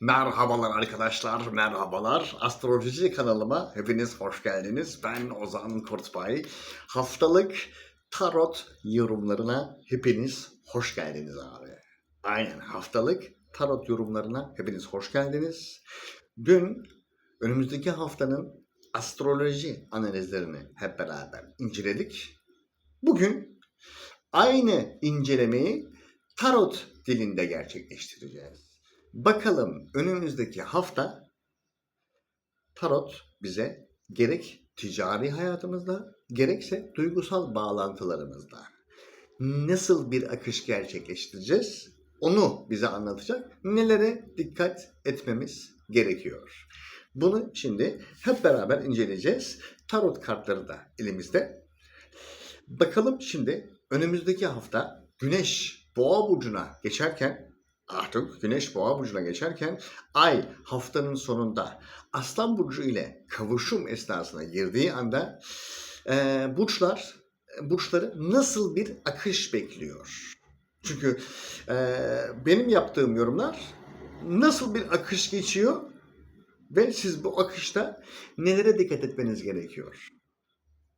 Merhabalar arkadaşlar, merhabalar. Astroloji kanalıma hepiniz hoş geldiniz. Ben Ozan Kurtbay. Haftalık tarot yorumlarına hepiniz hoş geldiniz abi. Aynen haftalık tarot yorumlarına hepiniz hoş geldiniz. Dün önümüzdeki haftanın astroloji analizlerini hep beraber inceledik. Bugün aynı incelemeyi tarot dilinde gerçekleştireceğiz. Bakalım önümüzdeki hafta tarot bize gerek ticari hayatımızda gerekse duygusal bağlantılarımızda nasıl bir akış gerçekleştireceğiz onu bize anlatacak. Nelere dikkat etmemiz gerekiyor. Bunu şimdi hep beraber inceleyeceğiz. Tarot kartları da elimizde. Bakalım şimdi önümüzdeki hafta Güneş Boğa burcuna geçerken artık Güneş Boğa burcuna geçerken Ay haftanın sonunda Aslan burcu ile kavuşum esnasına girdiği anda e, burçlar burçları nasıl bir akış bekliyor? Çünkü e, benim yaptığım yorumlar nasıl bir akış geçiyor ve siz bu akışta nelere dikkat etmeniz gerekiyor?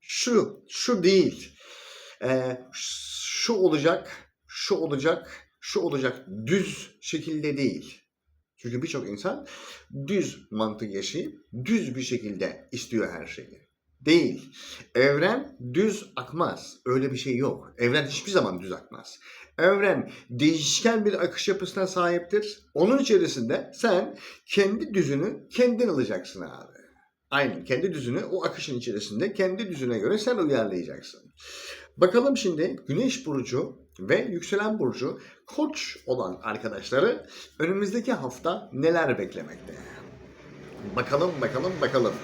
Şu, şu değil. E, şu olacak, şu olacak, şu olacak düz şekilde değil. Çünkü birçok insan düz mantık yaşayıp düz bir şekilde istiyor her şeyi. Değil. Evren düz akmaz. Öyle bir şey yok. Evren hiçbir zaman düz akmaz. Evren değişken bir akış yapısına sahiptir. Onun içerisinde sen kendi düzünü kendin alacaksın abi. Aynen kendi düzünü o akışın içerisinde kendi düzüne göre sen uyarlayacaksın. Bakalım şimdi Güneş burcu ve yükselen burcu Koç olan arkadaşları önümüzdeki hafta neler beklemekte? Bakalım bakalım bakalım.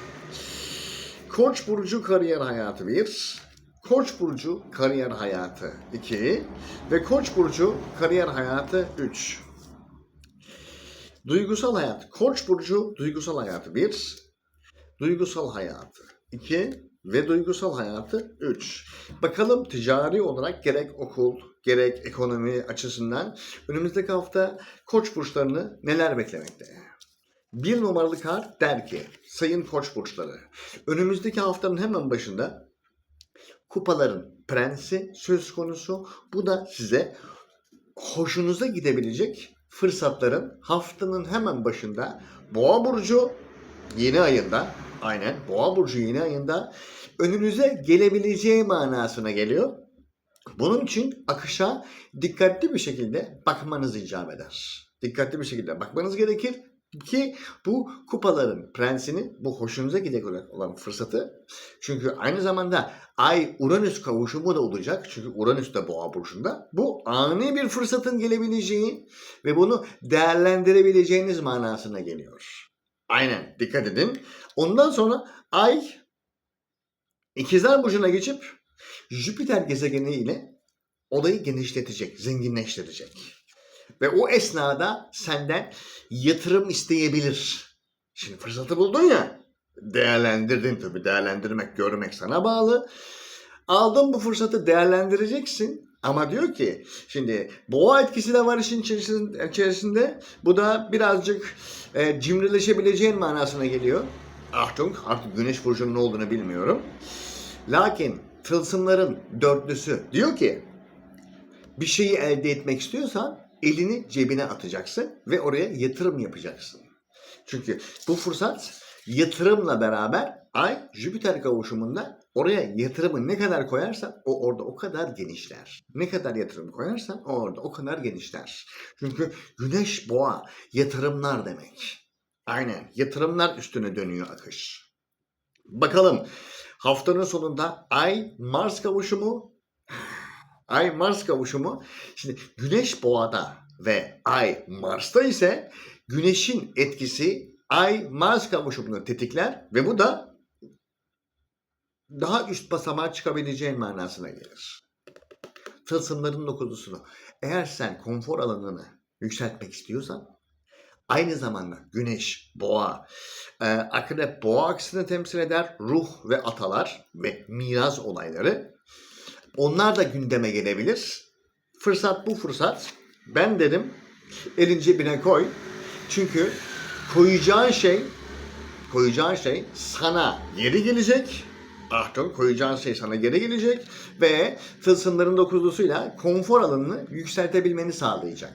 Koç burcu kariyer hayatı 1, Koç burcu kariyer hayatı 2 ve Koç burcu kariyer hayatı 3. Duygusal hayat. Koç burcu duygusal hayatı 1, duygusal hayatı 2 ve duygusal hayatı 3. Bakalım ticari olarak gerek okul, gerek ekonomi açısından önümüzdeki hafta koç burçlarını neler beklemekte? Bir numaralı kart der ki, sayın koç burçları, önümüzdeki haftanın hemen başında kupaların prensi söz konusu. Bu da size hoşunuza gidebilecek fırsatların haftanın hemen başında Boğa burcu yeni ayında aynen Boğa burcu yeni ayında önünüze gelebileceği manasına geliyor. Bunun için akışa dikkatli bir şekilde bakmanız icap eder. Dikkatli bir şekilde bakmanız gerekir ki bu kupaların prensini, bu hoşunuza gidecek olan fırsatı çünkü aynı zamanda Ay Uranüs kavuşumu da olacak. Çünkü Uranüs de boğa burcunda. Bu ani bir fırsatın gelebileceği ve bunu değerlendirebileceğiniz manasına geliyor. Aynen dikkat edin. Ondan sonra Ay İkizler Burcu'na geçip Jüpiter gezegeni ile olayı genişletecek, zenginleştirecek. Ve o esnada senden yatırım isteyebilir. Şimdi fırsatı buldun ya, değerlendirdin tabii. Değerlendirmek, görmek sana bağlı. Aldın bu fırsatı değerlendireceksin. Ama diyor ki şimdi boğa etkisi de var işin içerisinde. içerisinde. Bu da birazcık e, cimrileşebileceğin manasına geliyor. Achtung artık güneş burcunun ne olduğunu bilmiyorum. Lakin tılsımların dörtlüsü diyor ki bir şeyi elde etmek istiyorsan elini cebine atacaksın ve oraya yatırım yapacaksın. Çünkü bu fırsat yatırımla beraber Ay Jüpiter kavuşumunda oraya yatırımı ne kadar koyarsan o orada o kadar genişler. Ne kadar yatırım koyarsan o orada o kadar genişler. Çünkü Güneş Boğa yatırımlar demek. Aynen yatırımlar üstüne dönüyor akış. Bakalım haftanın sonunda Ay Mars kavuşumu Ay Mars kavuşumu şimdi Güneş Boğa'da ve Ay Mars'ta ise Güneş'in etkisi Ay Mars kavuşumunu tetikler ve bu da daha üst basamağa çıkabileceğin manasına gelir. Tılsımların dokuzusunu. Eğer sen konfor alanını yükseltmek istiyorsan aynı zamanda Güneş, Boğa, e, Akrep Boğa aksını temsil eder. Ruh ve atalar ve miras olayları. Onlar da gündeme gelebilir. Fırsat bu fırsat. Ben dedim elin cebine koy. Çünkü koyacağın şey koyacağın şey sana geri gelecek. Achtung koyacağın şey sana geri gelecek ve tılsımların dokuzlusuyla konfor alanını yükseltebilmeni sağlayacak.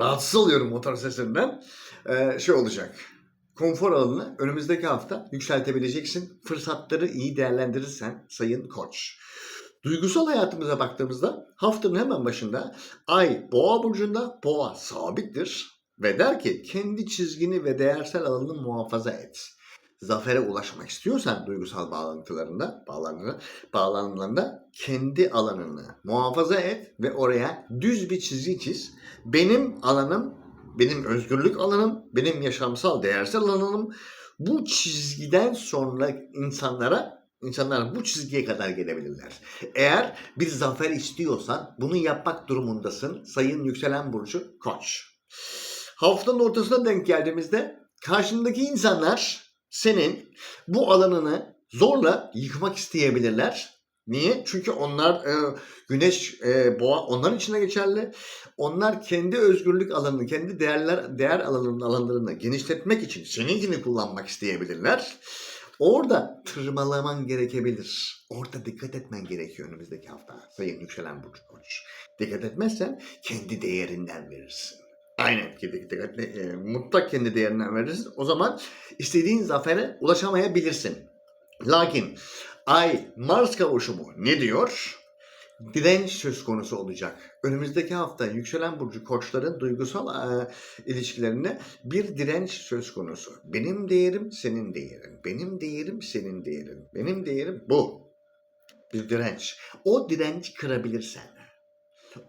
Rahatsız oluyorum motor sesinden. Ee, şey olacak. Konfor alanını önümüzdeki hafta yükseltebileceksin. Fırsatları iyi değerlendirirsen Sayın Koç. Duygusal hayatımıza baktığımızda haftanın hemen başında Ay Boğa burcunda Boğa sabittir ve der ki kendi çizgini ve değersel alanını muhafaza et. Zafere ulaşmak istiyorsan duygusal bağlantılarında, bağlantılarında, bağlantılarında kendi alanını muhafaza et ve oraya düz bir çizgi çiz. Benim alanım, benim özgürlük alanım, benim yaşamsal değersel alanım bu çizgiden sonra insanlara İnsanlar bu çizgiye kadar gelebilirler. Eğer bir zafer istiyorsan bunu yapmak durumundasın. Sayın Yükselen Burcu Koç. Haftanın ortasına denk geldiğimizde karşındaki insanlar senin bu alanını zorla yıkmak isteyebilirler. Niye? Çünkü onlar e, güneş e, boğa onların içine geçerli. Onlar kendi özgürlük alanını, kendi değerler değer alanının alanlarını genişletmek için seninkini kullanmak isteyebilirler. Orada tırmalaman gerekebilir. Orada dikkat etmen gerekiyor önümüzdeki hafta. Sayın Yükselen Burcu Koç. Dikkat etmezsen kendi değerinden verirsin. Aynen. Dikkat, dikkat, e, mutlak kendi değerinden verirsin. O zaman istediğin zafere ulaşamayabilirsin. Lakin Ay Mars kavuşumu ne diyor? Direnç söz konusu olacak. Önümüzdeki hafta yükselen burcu koçların duygusal e, ilişkilerinde bir direnç söz konusu. Benim değerim senin değerin. Benim değerim senin değerin. Benim değerim bu. Bir direnç. O direnci kırabilirsen,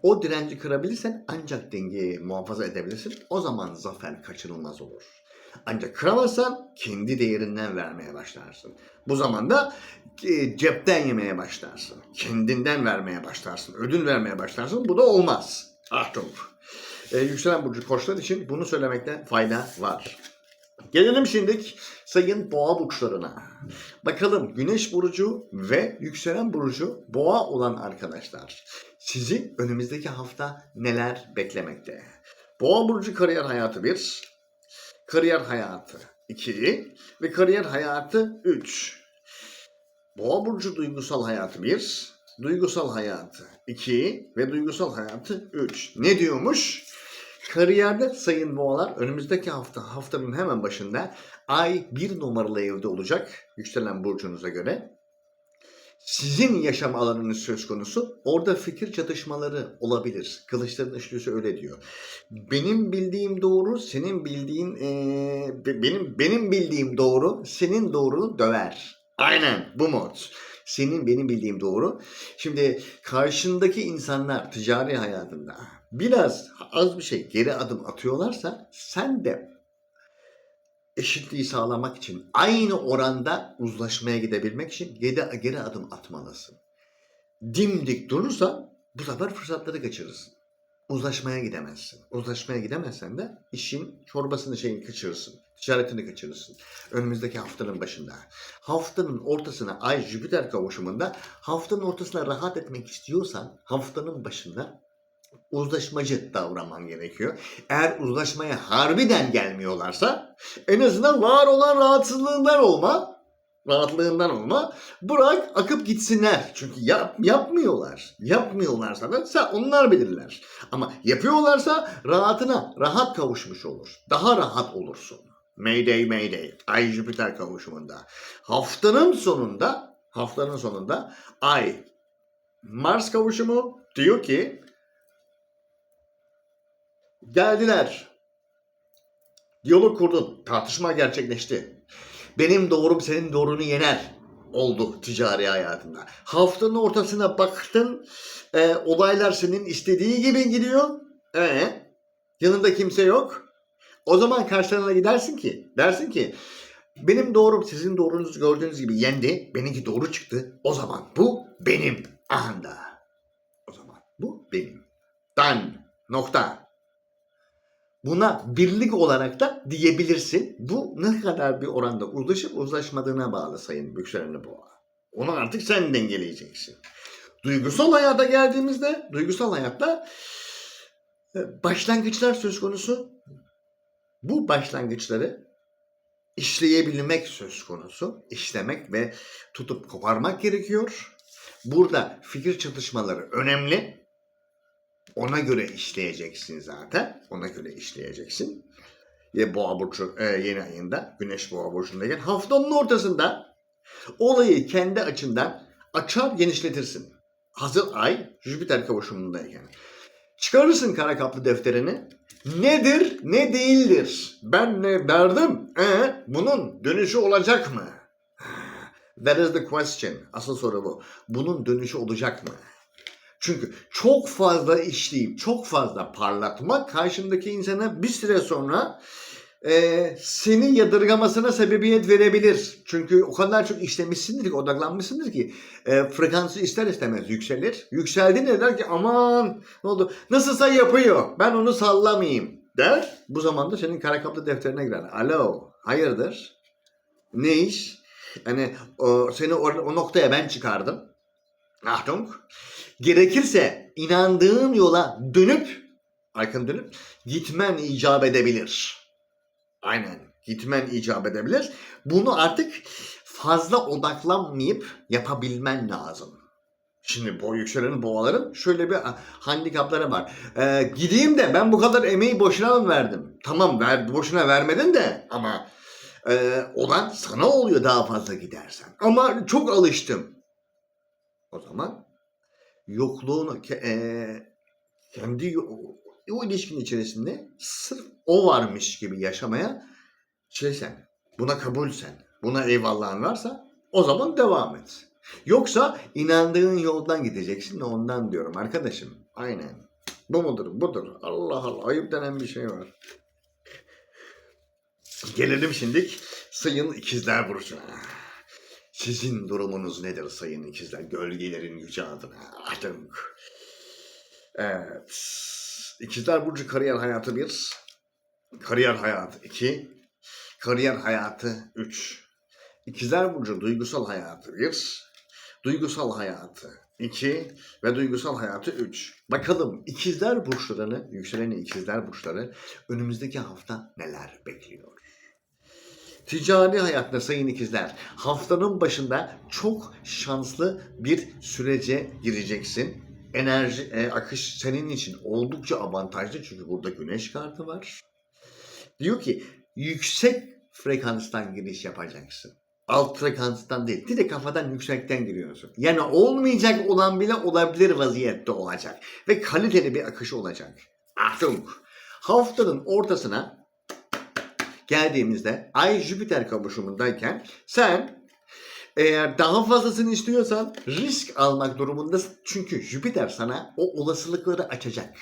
o direnci kırabilirsen ancak dengeyi muhafaza edebilirsin. O zaman zafer kaçınılmaz olur. Ancak kıramazsan kendi değerinden vermeye başlarsın. Bu zamanda e, cepten yemeye başlarsın. Kendinden vermeye başlarsın. Ödül vermeye başlarsın. Bu da olmaz. Achtung. E, yükselen burcu koçlar için bunu söylemekte fayda var. Gelelim şimdi sayın boğa burçlarına. Bakalım güneş burcu ve yükselen burcu boğa olan arkadaşlar. Sizi önümüzdeki hafta neler beklemekte? Boğa burcu kariyer hayatı 1, kariyer hayatı 2 ve kariyer hayatı 3. Boğa burcu duygusal hayatı 1, duygusal hayatı 2 ve duygusal hayatı 3. Ne diyormuş? Kariyerde sayın boğalar önümüzdeki hafta haftanın hemen başında ay bir numaralı evde olacak yükselen burcunuza göre. Sizin yaşam alanınız söz konusu. Orada fikir çatışmaları olabilir. Kılıçların üçlüsü öyle diyor. Benim bildiğim doğru, senin bildiğin be- benim benim bildiğim doğru, senin doğrunu döver. Aynen bu mod. Senin benim bildiğim doğru. Şimdi karşındaki insanlar ticari hayatında biraz az bir şey geri adım atıyorlarsa sen de eşitliği sağlamak için aynı oranda uzlaşmaya gidebilmek için geri, geri adım atmalısın. Dimdik durursan bu sefer fırsatları kaçırırsın. Uzlaşmaya gidemezsin. Uzlaşmaya gidemezsen de işin çorbasını şeyini kaçırırsın. Ticaretini kaçırırsın. Önümüzdeki haftanın başında. Haftanın ortasına Ay Jüpiter kavuşumunda haftanın ortasına rahat etmek istiyorsan haftanın başında uzlaşmacı davranman gerekiyor. Eğer uzlaşmaya harbiden gelmiyorlarsa en azından var olan rahatsızlığından olma, rahatlığından olma. Bırak akıp gitsinler. Çünkü yap, yapmıyorlar. Yapmıyorlarsa da sen onlar bilirler. Ama yapıyorlarsa rahatına rahat kavuşmuş olur. Daha rahat olursun. Mayday Mayday. Ay Jüpiter kavuşumunda. Haftanın sonunda haftanın sonunda Ay Mars kavuşumu diyor ki Geldiler. Diyalog kurdun. Tartışma gerçekleşti. Benim doğrum senin doğrunu yener oldu ticari hayatında. Haftanın ortasına baktın. e, olaylar senin istediği gibi gidiyor. E, yanında kimse yok. O zaman karşılarına gidersin ki dersin ki benim doğrum sizin doğrunuzu gördüğünüz gibi yendi. Benimki doğru çıktı. O zaman bu benim anda. O zaman bu benim. Dan. Nokta. Buna birlik olarak da diyebilirsin. Bu ne kadar bir oranda uzlaşıp uzlaşmadığına bağlı sayın Bükserenli Boğa. Onu artık sen dengeleyeceksin. Duygusal hayata geldiğimizde, duygusal hayatta e, başlangıçlar söz konusu. Bu başlangıçları işleyebilmek söz konusu. İşlemek ve tutup koparmak gerekiyor. Burada fikir çatışmaları önemli. Ona göre işleyeceksin zaten. Ona göre işleyeceksin. Ve Boğa burcu e, yeni ayında Güneş Boğa burcundayken haftanın ortasında olayı kendi açından açar genişletirsin. Hazır ay Jüpiter kavuşumundayken. Çıkarırsın kara kaplı defterini. Nedir, ne değildir? Ben ne derdim? E, bunun dönüşü olacak mı? That is the question. Asıl soru bu. Bunun dönüşü olacak mı? Çünkü çok fazla işleyip çok fazla parlatmak karşındaki insana bir süre sonra e, seni yadırgamasına sebebiyet verebilir. Çünkü o kadar çok işlemişsindir ki, odaklanmışsındır ki e, frekansı ister istemez yükselir. Yükseldiğinde der ki aman ne oldu? Nasılsa yapıyor. Ben onu sallamayayım der. Bu zamanda senin kara kaplı defterine girer. Alo, hayırdır? Ne iş? Yani o, seni o, o noktaya ben çıkardım. Achtung. Gerekirse inandığın yola dönüp, arkanı dönüp gitmen icap edebilir. Aynen. Gitmen icap edebilir. Bunu artık fazla odaklanmayıp yapabilmen lazım. Şimdi bu yükselen boğaların şöyle bir ah, handikapları var. Ee, gideyim de ben bu kadar emeği boşuna mı verdim? Tamam ver, boşuna vermedin de ama e, olan sana oluyor daha fazla gidersen. Ama çok alıştım. O zaman yokluğunu e, kendi o ilişkin içerisinde sırf o varmış gibi yaşamaya şey sen, buna kabulsen, buna eyvallahın varsa o zaman devam et. Yoksa inandığın yoldan gideceksin de ondan diyorum arkadaşım. Aynen. Bu mudur? Budur. Allah Allah. Ayıp denen bir şey var. Gelelim şimdilik sayın ikizler burcuna. Sizin durumunuz nedir sayın ikizler? Gölgelerin yüce adına. Ahdunk. Evet. İkizler Burcu kariyer hayatı 1. Kariyer hayatı 2. Kariyer hayatı 3. İkizler Burcu duygusal hayatı 1. Duygusal hayatı 2 ve duygusal hayatı 3. Bakalım ikizler burçlarını, yükselen ikizler burçları önümüzdeki hafta neler bekliyor? Ticari hayatta sayın ikizler haftanın başında çok şanslı bir sürece gireceksin. Enerji e, akış senin için oldukça avantajlı çünkü burada güneş kartı var. Diyor ki yüksek frekanstan giriş yapacaksın. Alt frekanstan değil. Direkt kafadan yüksekten giriyorsun. Yani olmayacak olan bile olabilir vaziyette olacak. Ve kaliteli bir akış olacak. Achtung! Haftanın ortasına geldiğimizde Ay Jüpiter kavuşumundayken sen eğer daha fazlasını istiyorsan risk almak durumundasın. Çünkü Jüpiter sana o olasılıkları açacak.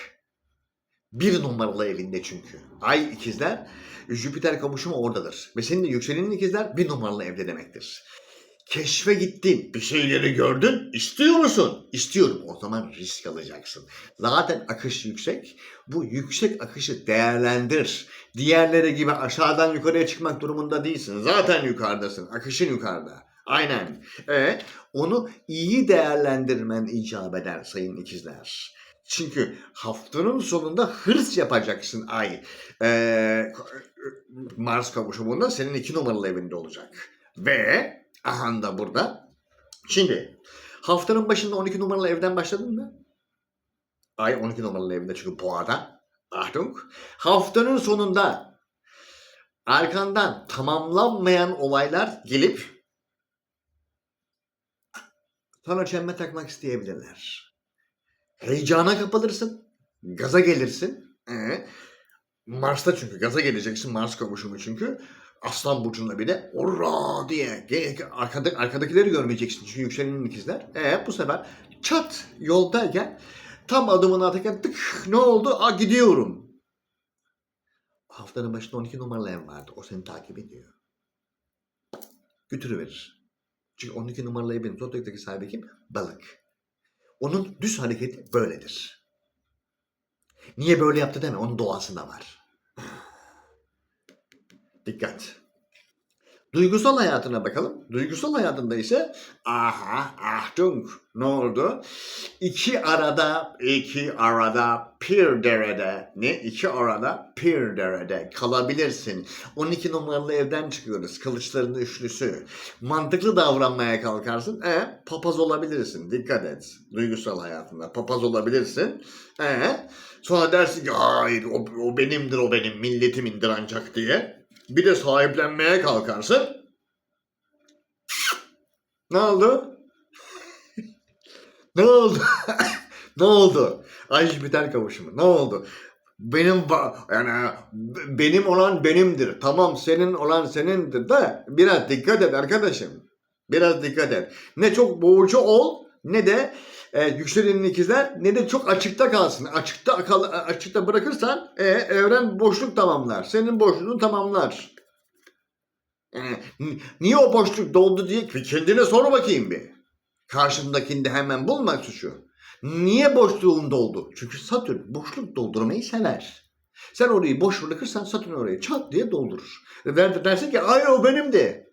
Bir numaralı evinde çünkü. Ay ikizler, Jüpiter kavuşumu oradadır. Ve senin de yükselenin ikizler bir numaralı evde demektir. Keşfe gittin, bir şeyleri gördün, istiyor musun? İstiyorum. O zaman risk alacaksın. Zaten akış yüksek. Bu yüksek akışı değerlendir. Diğerleri gibi aşağıdan yukarıya çıkmak durumunda değilsin. Zaten yukarıdasın. Akışın yukarıda. Aynen. E, onu iyi değerlendirmen icap eder sayın ikizler. Çünkü haftanın sonunda hırs yapacaksın ay. Ee, Mars kavuşumunda senin iki numaralı evinde olacak. Ve aha da burada. Şimdi haftanın başında 12 numaralı evden başladın mı? Ay 12 numaralı evinde çünkü boğada. Achtung. Haftanın sonunda arkandan tamamlanmayan olaylar gelip sana çembe takmak isteyebilirler. Heyecana kapılırsın. Gaza gelirsin. Ee, Mars'ta çünkü gaza geleceksin. Mars kavuşumu çünkü. Aslan burcunda bile orra diye ge- arkada, arkadakileri görmeyeceksin. Çünkü yükselenin ikizler. E bu sefer çat yoldayken tam adımını atarken tık ne oldu? Aa gidiyorum. Haftanın başında 12 numaralı ev vardı. O seni takip ediyor. Götürüverir. Çünkü 12 numaralı evin Zodiac'taki sahibi kim? Balık. Onun düz hareketi böyledir. Niye böyle yaptı deme. Onun doğasında var. Dikkat. Duygusal hayatına bakalım. Duygusal hayatında ise aha Achtung ne oldu? İki arada iki arada bir derede ne iki arada bir derede kalabilirsin. 12 numaralı evden çıkıyoruz. Kılıçların üçlüsü. Mantıklı davranmaya kalkarsın. E papaz olabilirsin. Dikkat et. Duygusal hayatında papaz olabilirsin. E sonra dersin ki hayır o, o benimdir o benim milletimindir ancak diye. Bir de sahiplenmeye kalkarsın. Ne oldu? ne oldu? ne oldu? Ay Jüpiter kavuşumu. Ne oldu? Benim yani benim olan benimdir. Tamam senin olan senindir de biraz dikkat et arkadaşım. Biraz dikkat et. Ne çok boğucu ol ne de e, yükselenin ikizler ne de çok açıkta kalsın. Açıkta kal açıkta bırakırsan e, evren boşluk tamamlar. Senin boşluğunu tamamlar. N- niye o boşluk doldu diye kendine sor bakayım bir. Karşındakinde hemen bulma suçu. Niye boşluğun doldu? Çünkü Satürn boşluk doldurmayı sever. Sen orayı boş bırakırsan Satürn orayı çat diye doldurur. Ve der- dersin ki ay o benim de.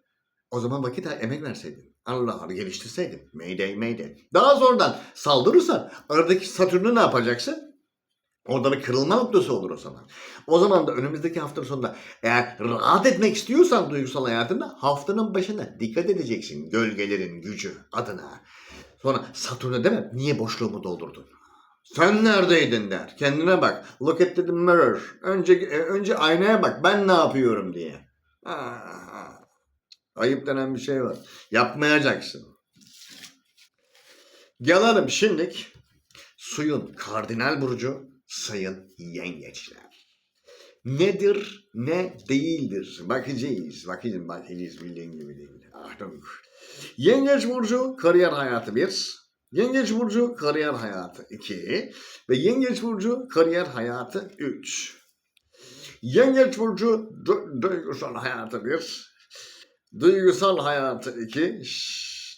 O zaman vakit emek verseydin. Allah Allah geliştirseydin. Mayday mayday. Daha sonradan saldırırsan aradaki Satürn'ü ne yapacaksın? Orada bir kırılma noktası olur o zaman. O zaman da önümüzdeki hafta sonunda eğer rahat etmek istiyorsan duygusal hayatında haftanın başında dikkat edeceksin gölgelerin gücü adına. Sonra Satürn'e deme niye boşluğumu doldurdun? Sen neredeydin der. Kendine bak. Look at the mirror. Önce e, önce aynaya bak. Ben ne yapıyorum diye. Aa, ayıp denen bir şey var. Yapmayacaksın. Gelelim şimdilik suyun kardinal burcu sayın yengeçler. Nedir ne değildir bakacağız. Bakacağız bakacağız bildiğin gibi değil. Achtung. Yengeç burcu kariyer hayatı 1. Yengeç burcu kariyer hayatı 2. Ve yengeç burcu kariyer hayatı 3. Yengeç burcu du- duygusal hayatı 1. Duygusal hayatı 2.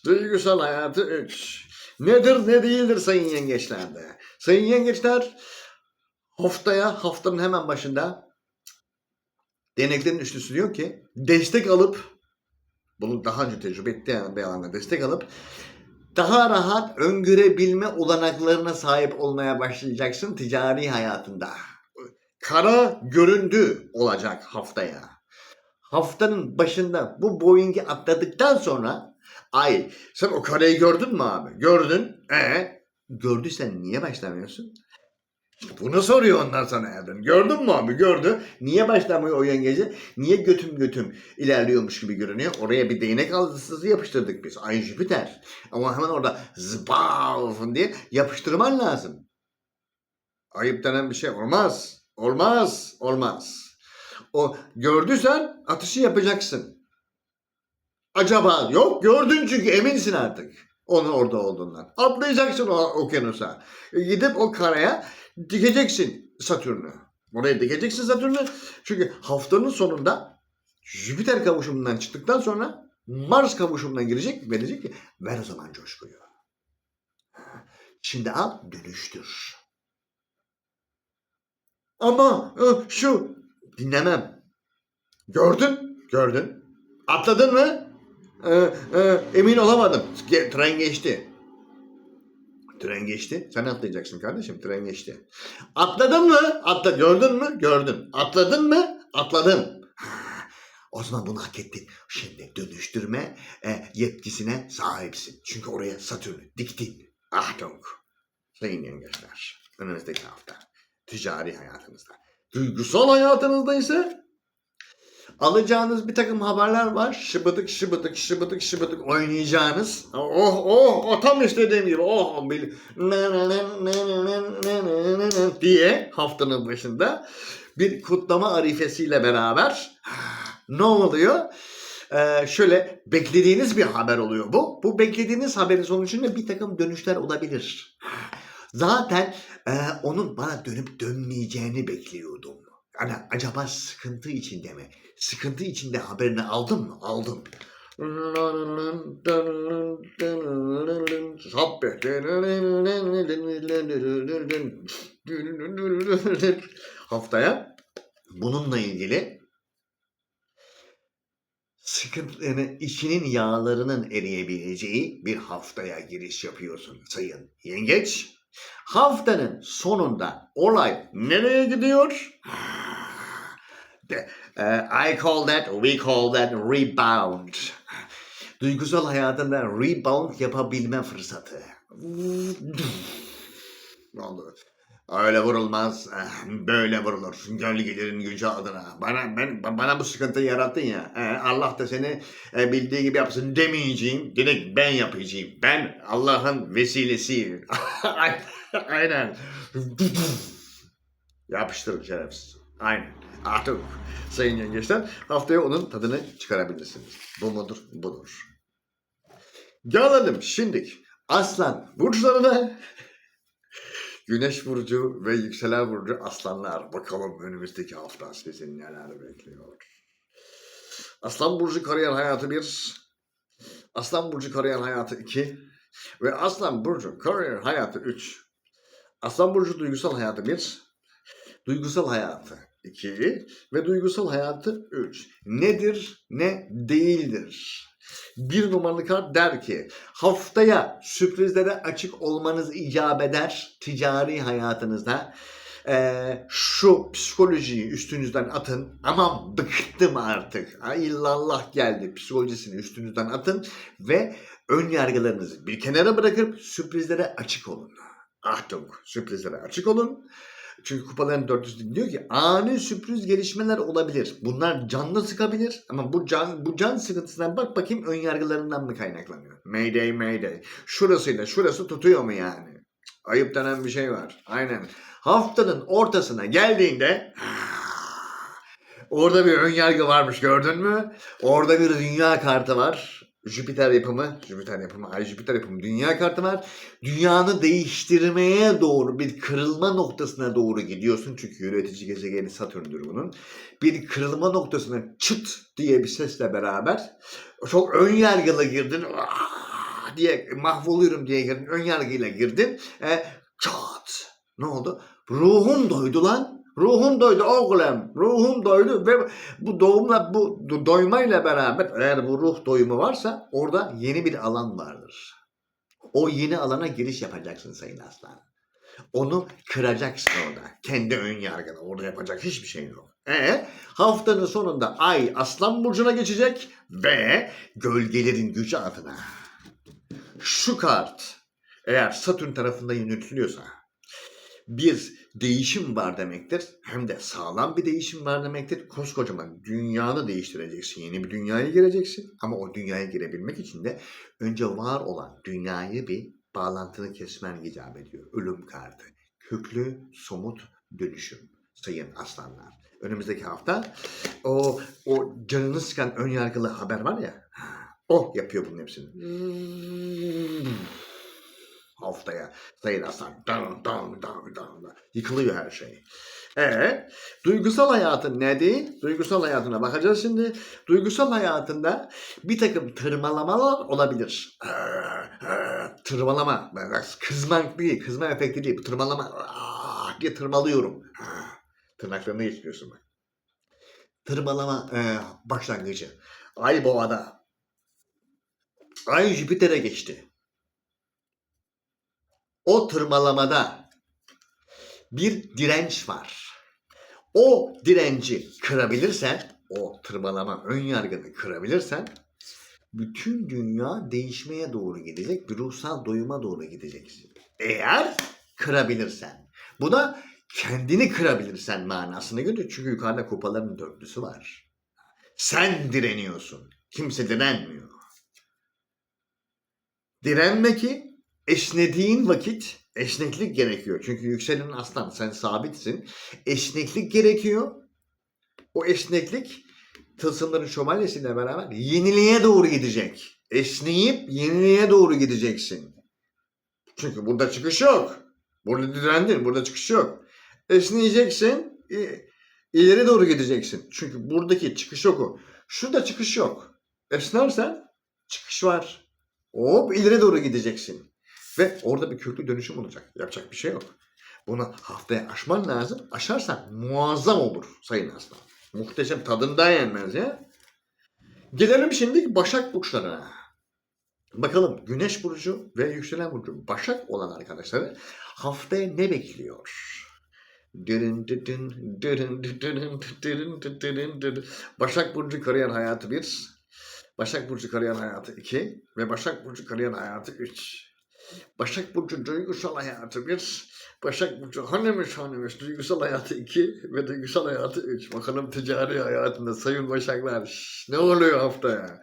Duygusal hayatı 3. Nedir ne değildir sayın yengeçlerde? Sayın yengeçler haftaya haftanın hemen başında deneklerin üçlüsü diyor ki destek alıp bunu daha önce tecrübe ettiği bir alanda destek alıp daha rahat öngörebilme olanaklarına sahip olmaya başlayacaksın ticari hayatında. Kara göründü olacak haftaya. Haftanın başında bu Boeing'i atladıktan sonra ay sen o kareyi gördün mü abi? Gördün. E gördüysen niye başlamıyorsun? Bunu soruyor onlar sana Erdem. Gördün mü abi? Gördü. Niye başlamıyor o yengeci? Niye götüm götüm ilerliyormuş gibi görünüyor? Oraya bir değnek algısı yapıştırdık biz. Ay Jüpiter. Ama hemen orada zbav diye yapıştırman lazım. Ayıp denen bir şey olmaz. Olmaz. Olmaz. O gördüysen atışı yapacaksın. Acaba yok gördün çünkü eminsin artık onun orada olduğundan. Atlayacaksın o okyanusa. Gidip o karaya dikeceksin Satürn'ü. Oraya dikeceksin Satürn'ü. Çünkü haftanın sonunda Jüpiter kavuşumundan çıktıktan sonra Mars kavuşumundan girecek ve diyecek ki ver o zaman coşkuyu. Şimdi al dönüştür. Ama e, şu dinlemem. Gördün? Gördün. Atladın mı? Ee, e, emin olamadım. Tren geçti. Tren geçti. Sen atlayacaksın kardeşim. Tren geçti. Atladın mı? Atla. Gördün mü? Gördün. Atladın mı? Atladın. O zaman bunu hak ettin. Şimdi dönüştürme e, yetkisine sahipsin. Çünkü oraya Satürn'ü diktin. Achtung. Sayın yengeçler. Önümüzdeki hafta. Ticari hayatınızda. Duygusal hayatınızda ise alacağınız bir takım haberler var. Şıbıdık şıbıdık şıbıdık şıbıdık oynayacağınız. Oh oh o tam istediğim gibi oh bil diye haftanın başında bir kutlama arifesiyle beraber ne oluyor? Ee, şöyle beklediğiniz bir haber oluyor bu. Bu beklediğiniz haberin sonucunda bir takım dönüşler olabilir. Zaten e, onun bana dönüp dönmeyeceğini bekliyordum. Yani acaba sıkıntı içinde mi? Sıkıntı içinde haberini aldın mı? Aldım. Haftaya bununla ilgili sıkıntı, yani içinin yağlarının eriyebileceği bir haftaya giriş yapıyorsun sayın yengeç. Haftanın sonunda olay nereye gidiyor? E, I call that, we call that rebound. Duygusal hayatında rebound yapabilme fırsatı. Ne oldu? Öyle vurulmaz, eh, böyle vurulur. Gölgelerin gücü adına. Bana ben bana bu sıkıntıyı yarattın ya. eh, Allah da seni eh, bildiği gibi yapsın demeyeceğim. Direkt ben yapacağım. Ben Allah'ın vesilesiyim. Aynen. Yapıştırın şerefsiz. Aynen. Artık sayın yengeçler haftaya onun tadını çıkarabilirsiniz. Bu mudur? Budur. Gelelim şimdilik aslan burçlarına. Güneş burcu ve yükselen burcu aslanlar. Bakalım önümüzdeki hafta sizi neler bekliyor. Aslan burcu kariyer hayatı 1. Aslan burcu kariyer hayatı 2. Ve aslan burcu kariyer hayatı 3. Aslan burcu duygusal hayatı 1. Duygusal hayatı 2 ve duygusal hayatı 3. Nedir ne değildir. Bir numaralı kart der ki haftaya sürprizlere açık olmanız icap eder ticari hayatınızda. Ee, şu psikolojiyi üstünüzden atın. Aman bıktım artık. Ay illallah geldi psikolojisini üstünüzden atın ve ön yargılarınızı bir kenara bırakıp sürprizlere açık olun. Achtung sürprizlere açık olun. Çünkü kupaların dörtlüsü diyor ki ani sürpriz gelişmeler olabilir. Bunlar canlı sıkabilir ama bu can bu can sıkıntısından bak bakayım ön yargılarından mı kaynaklanıyor? Mayday mayday. Şurasıyla şurası tutuyor mu yani? Ayıp denen bir şey var. Aynen. Haftanın ortasına geldiğinde orada bir ön yargı varmış gördün mü? Orada bir dünya kartı var. Jüpiter yapımı, Jüpiter yapımı, ay Jüpiter yapımı dünya kartı var. Dünyanı değiştirmeye doğru bir kırılma noktasına doğru gidiyorsun. Çünkü yönetici gezegeni Satürn'dür bunun. Bir kırılma noktasına çıt diye bir sesle beraber çok ön yargılı girdin. "Ah!" diye mahvoluyorum diye girdin. Ön yargıyla girdin. E, çat. Ne oldu? Ruhum doydu lan. Ruhum doydu oğlum. Ruhum doydu ve bu doğumla bu do- doymayla beraber eğer bu ruh doyumu varsa orada yeni bir alan vardır. O yeni alana giriş yapacaksın Sayın Aslan. Onu kıracaksın orada. Kendi ön yargını. Orada yapacak hiçbir şey yok. E haftanın sonunda ay Aslan Burcu'na geçecek ve gölgelerin gücü adına. Şu kart eğer Satürn tarafından yönetiliyorsa bir değişim var demektir. Hem de sağlam bir değişim var demektir. Koskocaman dünyanı değiştireceksin. Yeni bir dünyaya gireceksin. Ama o dünyaya girebilmek için de önce var olan dünyayı bir bağlantını kesmen icap ediyor. Ölüm kartı. Köklü, somut dönüşüm. Sayın aslanlar. Önümüzdeki hafta o o canını sıkan ön yargılı haber var ya. O yapıyor bunun hepsini. Haftaya Sayın Aslan. Dam, dam, dam, dam, dam. Yıkılıyor her şey. E duygusal hayatın nedir? Duygusal hayatına bakacağız şimdi. Duygusal hayatında bir takım tırmalamalar olabilir. Tırmalama. Kızmak değil. Kızma efekti değil. Tırmalama. Aa, diye tırmalıyorum. Tırnaklarını geçiriyorsun bak. Tırmalama e, başlangıcı. Ay boğada. Ay Jüpiter'e geçti. O tırmalamada bir direnç var. O direnci kırabilirsen, o tırmalama ön yargını kırabilirsen bütün dünya değişmeye doğru gidecek, bir ruhsal doyuma doğru gideceksin. Eğer kırabilirsen. Bu da kendini kırabilirsen manasına göre çünkü yukarıda kupaların dörtlüsü var. Sen direniyorsun. Kimse direnmiyor. Direnme ki esnediğin vakit esneklik gerekiyor. Çünkü yükselen aslan sen sabitsin. Esneklik gerekiyor. O esneklik tılsımların şövalyesiyle beraber yeniliğe doğru gidecek. Esneyip yeniliğe doğru gideceksin. Çünkü burada çıkış yok. Burada direndin. Burada çıkış yok. Esneyeceksin. ileri doğru gideceksin. Çünkü buradaki çıkış yok o. Şurada çıkış yok. Esnersen çıkış var. Hop ileri doğru gideceksin. Ve orada bir köklü dönüşüm olacak. Yapacak bir şey yok. Bunu haftaya aşman lazım. Aşarsan muazzam olur Sayın Aslan. Muhteşem tadından yenmez ya. Gelelim şimdi Başak Burçlarına. Bakalım Güneş Burcu ve Yükselen Burcu Başak olan arkadaşları haftaya ne bekliyor? Başak Burcu kariyer hayatı 1, Başak Burcu kariyer hayatı 2 ve Başak Burcu kariyer hayatı 3. Başak Burcu duygusal hayatı 1, Başak Burcu hanımmış hanımmış duygusal hayatı 2 ve duygusal hayatı 3. Bakalım ticari hayatında sayın Başaklar ne oluyor haftaya?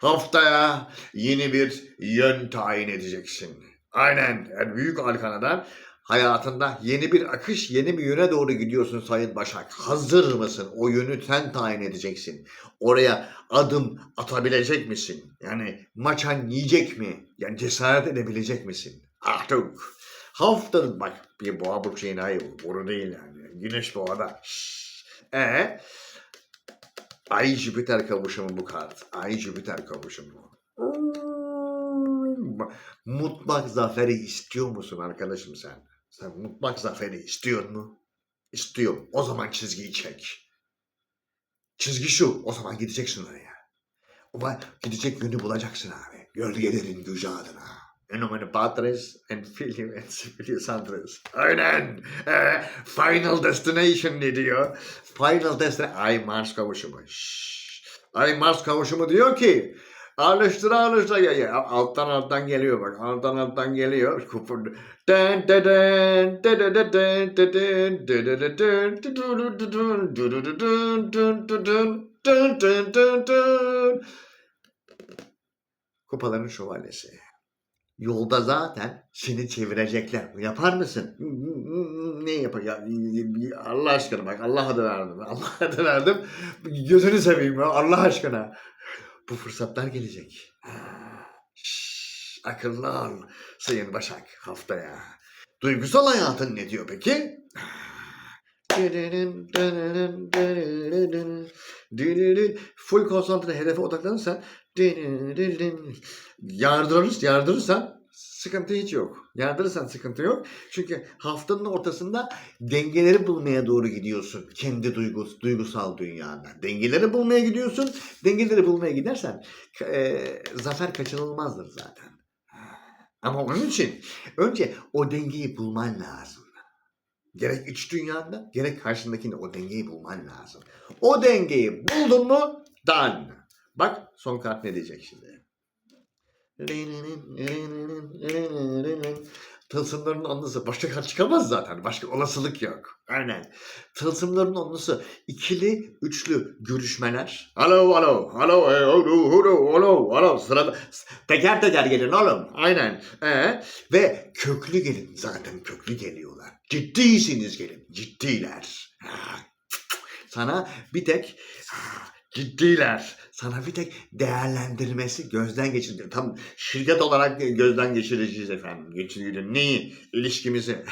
Haftaya yeni bir yön tayin edeceksin. Aynen yani büyük arkanadan hayatında yeni bir akış, yeni bir yöne doğru gidiyorsun Sayın Başak. Hazır mısın? O yönü sen tayin edeceksin. Oraya adım atabilecek misin? Yani maçan yiyecek mi? Yani cesaret edebilecek misin? Artık. Haftanın bak bir boğa burcu ayı bu. Boru değil yani. Güneş boğada. E Ay Jüpiter kavuşumu bu kart. Ay Jüpiter kavuşumu. Mutlak zaferi istiyor musun arkadaşım sen? Sen mutlak zaferi istiyor mu? İstiyorum. O zaman çizgiyi çek. Çizgi şu. O zaman gideceksin oraya. Ama gidecek yönü bulacaksın abi. Gölgelerin gücü adına. En nomine Patris and Filii and Spiritus Sanctus. Aynen. Ee, final Destination ne diyor? Final Destination. Ay Mars kavuşumu. Şşş. Ay Mars kavuşumu diyor ki Alıştıra alıştıra ya, ya. alttan alttan geliyor bak alttan alttan geliyor kupur den den den den den den den den den den den den den den den den Kupaların şövalyesi. Yolda zaten seni çevirecekler. Yapar mısın? Ne yapar? Ya, Allah aşkına bak Allah adı verdim. Allah adı verdim. Gözünü seveyim ya Allah aşkına. Bu fırsatlar gelecek. Şşş, akıllı ol Sayın Başak haftaya. Duygusal hayatın ne diyor peki? Full konsantre hedefe odaklanırsan yardırırız, yardırırsan sıkıntı hiç yok. Yardırırsan sıkıntı yok. Çünkü haftanın ortasında dengeleri bulmaya doğru gidiyorsun. Kendi duygus, duygusal dünyanda. Dengeleri bulmaya gidiyorsun. Dengeleri bulmaya gidersen e, zafer kaçınılmazdır zaten. Ama onun için önce o dengeyi bulman lazım. Gerek iç dünyanda gerek karşındakinde o dengeyi bulman lazım. O dengeyi buldun mu done. Bak son kart ne diyecek şimdi. Tılsımların onlusu. Başka kart çıkamaz zaten. Başka olasılık yok. Aynen. Tılsımların onlusu. ikili, üçlü görüşmeler. Alo, alo, alo, e, alo, alo, alo, alo. Sırada teker teker gelin oğlum. Aynen. Ee, ve köklü gelin. Zaten köklü geliyorlar. Ciddisiniz gelin. Ciddiler. Sana bir tek ha, ciddiler. Sana bir tek değerlendirmesi gözden geçiriyor. Tam şirket olarak gözden geçireceğiz efendim. Geçiriyor. Neyi? İlişkimizi.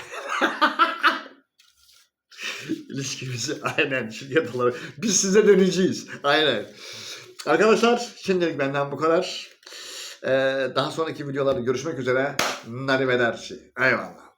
İlişkimizi aynen şirket olarak. Biz size döneceğiz. Aynen. Arkadaşlar şimdilik benden bu kadar. Ee, daha sonraki videolarda görüşmek üzere. Narivederci. Eyvallah.